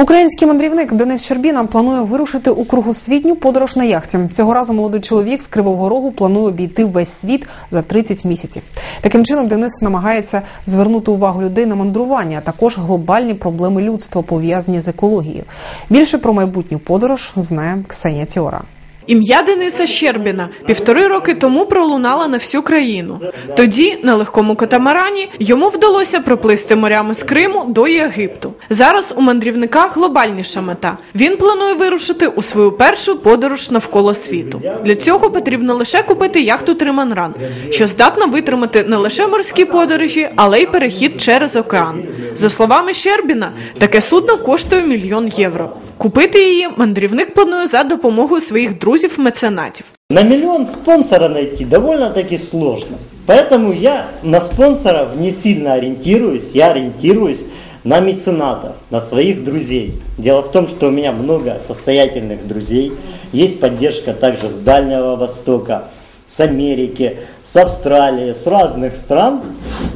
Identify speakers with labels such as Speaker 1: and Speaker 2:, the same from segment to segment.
Speaker 1: Український мандрівник Денис Щербіна планує вирушити у кругосвітню подорож на яхті. Цього разу молодий чоловік з Кривого Рогу планує обійти весь світ за 30 місяців. Таким чином Денис намагається звернути увагу людей на мандрування, а також глобальні проблеми людства пов'язані з екологією. Більше про майбутню подорож знає Ксенія Ціора.
Speaker 2: Ім'я Дениса Щербіна півтори роки тому пролунало на всю країну. Тоді на легкому катамарані йому вдалося проплисти морями з Криму до Єгипту. Зараз у мандрівника глобальніша мета. Він планує вирушити у свою першу подорож навколо світу. Для цього потрібно лише купити яхту Триманран, що здатна витримати не лише морські подорожі, але й перехід через океан. За словами Щербіна, таке судно коштує мільйон євро. Купити її мандрівник планує за допомогою своїх друзів-меценатів.
Speaker 3: На миллион спонсора найти довольно-таки сложно. Поэтому я на спонсоров не сильно ориентируюсь. Я ориентируюсь на меценатов, на своих друзей. Дело в том, что у меня много состоятельных друзей. Есть поддержка также с Дальнего Востока, с Америки, с Австралии, с разных стран.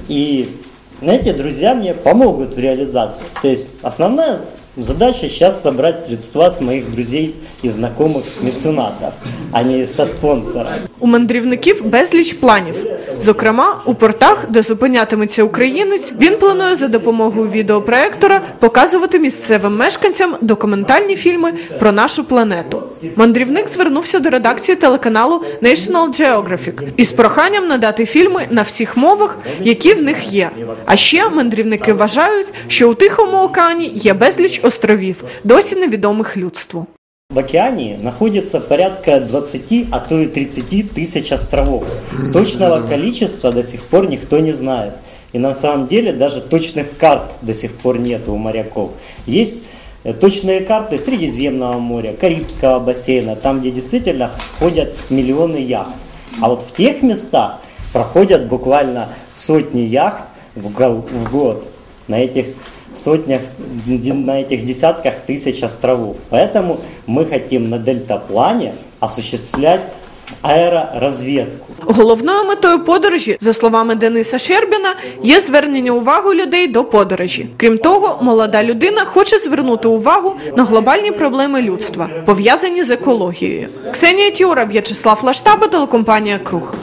Speaker 3: И эти друзья мне помогут в реализации. То есть основная задача сейчас собрать средства с моих друзей и знакомых с меценатов, а не со спонсора.
Speaker 2: У мандрівників безліч планів. Зокрема, у портах, де зупинятиметься українець, він планує за допомогою відеопроектора показувати місцевим мешканцям документальні фільми про нашу планету. Мандрівник звернувся до редакції телеканалу National Geographic із проханням надати фільми на всіх мовах, які в них є. А ще мандрівники вважають, що у Тихому океані є безліч островів, досі невідомих людству.
Speaker 3: В океане находится порядка 20, а то и 30 тысяч островов. Точного количества до сих пор никто не знает. И на самом деле даже точных карт до сих пор нет у моряков. Есть э, точные карты Средиземного моря, Карибского бассейна, там, где действительно сходят миллионы яхт. А вот в тех местах проходят буквально сотни яхт в го- в год на этих сотнях, на этих десятках тысяч островов. Поэтому мы хотим на дельтаплане осуществлять аэроразведку.
Speaker 2: Головною метою подорожі, за словами Дениса Щербіна, є звернення уваги людей до подорожі. Крім того, молода людина хоче звернути увагу на глобальні проблеми людства, пов'язані з екологією. Ксенія Тіора, В'ячеслав Лаштаба, телекомпанія Круг.